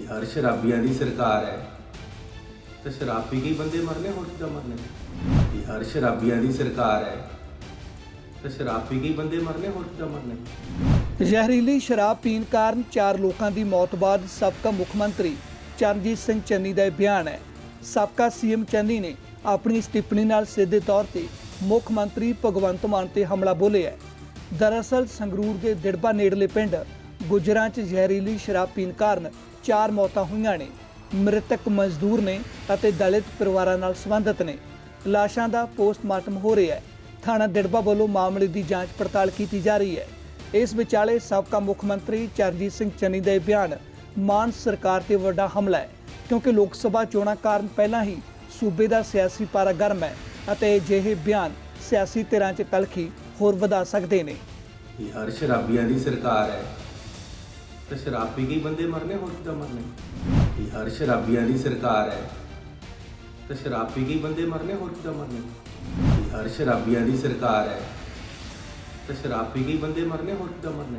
ਕਿ ਸ਼ਰਾਬੀਆਂ ਦੀ ਸਰਕਾਰ ਹੈ। ਤੇ ਸ਼ਰਾਬ ਪੀ ਕੇ ਹੀ ਬੰਦੇ ਮਰਨੇ ਹੋਰ ਕਿੱਦਾਂ ਮਰਨੇ? ਕਿ ਸ਼ਰਾਬੀਆਂ ਦੀ ਸਰਕਾਰ ਹੈ। ਤੇ ਸ਼ਰਾਬ ਪੀ ਕੇ ਹੀ ਬੰਦੇ ਮਰਨੇ ਹੋਰ ਕਿੱਦਾਂ ਮਰਨੇ? ਜ਼ਹਿਰੀਲੀ ਸ਼ਰਾਬ ਪੀਣ ਕਾਰਨ ਚਾਰ ਲੋਕਾਂ ਦੀ ਮੌਤ ਬਾਅਦ ਸਾਬਕਾ ਮੁੱਖ ਮੰਤਰੀ ਚਰਨਜੀਤ ਸਿੰਘ ਚੰਨੀ ਦਾ ਇਹ ਬਿਆਨ ਹੈ। ਸਾਬਕਾ ਸੀਐਮ ਚੰਨੀ ਨੇ ਆਪਣੀ ਇਸ ਟਿੱਪਣੀ ਨਾਲ ਸਿੱਧੇ ਤੌਰ ਤੇ ਮੁੱਖ ਮੰਤਰੀ ਭਗਵੰਤ ਮਾਨ ਤੇ ਹਮਲਾ ਬੋਲਿਆ ਦਰਅਸਲ ਸੰਗਰੂਰ ਦੇ ਦਿੜਬਾ ਨੇੜਲੇ ਪਿੰਡ ਗੁਜਰਾਂ 'ਚ ਜ਼ਹਿਰੀਲੀ ਸ਼ਰਾਬ ਪੀਣ ਕਾਰਨ ਚਾਰ ਮੌਤਾਂ ਹੋਈਆਂ ਨੇ। ਮ੍ਰਿਤਕ ਮਜ਼ਦੂਰ ਨੇ ਅਤੇ ਦਲਿਤ ਪਰਿਵਾਰਾਂ ਨਾਲ ਸੰਬੰਧਿਤ ਨੇ। ਲਾਸ਼ਾਂ ਦਾ ਪੋਸਟਮਾਰਟਮ ਹੋ ਰਿਹਾ ਹੈ। ਥਾਣਾ ਦਿੜਬਾ ਵੱਲੋਂ ਮਾਮਲੇ ਦੀ ਜਾਂਚ ਪੜਤਾਲ ਕੀਤੀ ਜਾ ਰਹੀ ਹੈ। ਇਸ ਵਿਚਾਲੇ ਸਾਬਕਾ ਮੁੱਖ ਮੰਤਰੀ ਚਰਨਜੀਤ ਸਿੰਘ ਚੰਨੀ ਦਾ ਇਹ ਬਿਆਨ ਮਾਨ ਸਰਕਾਰ ਤੇ ਵੱਡਾ ਹਮਲਾ ਹੈ, ਕਿਉਂਕਿ ਲੋਕ ਸਭਾ ਚੋਣਾਂ ਕਾਰਨ ਪਹਿਲਾਂ ਹੀ ਸੂਬੇ ਦਾ ਸਿਆਸੀ ਪਾਰਾ ਗਰਮ ਹੈ ਅਤੇ ਅਜਿਹੇ ਬਿਆਨ ਸਿਆਸੀ ਧਿਰਾਂ 'ਚ ਤਲਖੀ ਹੋਰ ਵਧਾ ਸਕਦੇ ਨੇ। ਕਿ ਹਰ ਸ਼ਰਾਬੀਆਂ ਦੀ ਸਰਕਾਰ ਹੈ। ਤੇ ਸ਼ਰਾਬ ਪੀ ਕੇ ਹੀ ਬੰਦੇ ਮਰਨੇ, ਹੋਰ ਕਿੱਦਾਂ ਮਰਨੇ? ਇਹ ਹਰ ਸ਼ਰਾਬੀਆਂ ਦੀ ਸਰਕਾਰ ਹੈ। ਤੇ ਸ਼ਰਾਬ ਪੀ ਕੇ ਹੀ ਬੰਦੇ ਮਰਨੇ, ਹੋਰ ਕਿੱਦਾਂ ਮਰਨੇ? ਕਿ ਹਰ ਸ਼ਰਾਬੀਆਂ ਦੀ ਸਰਕਾਰ ਹੈ। ਤੇ ਸ਼ਰਾਬ ਪੀ ਕੇ ਹੀ ਬੰਦੇ ਮਰਨੇ, ਹੋਰ ਕਿੱਦਾਂ ਮਰਨੇ?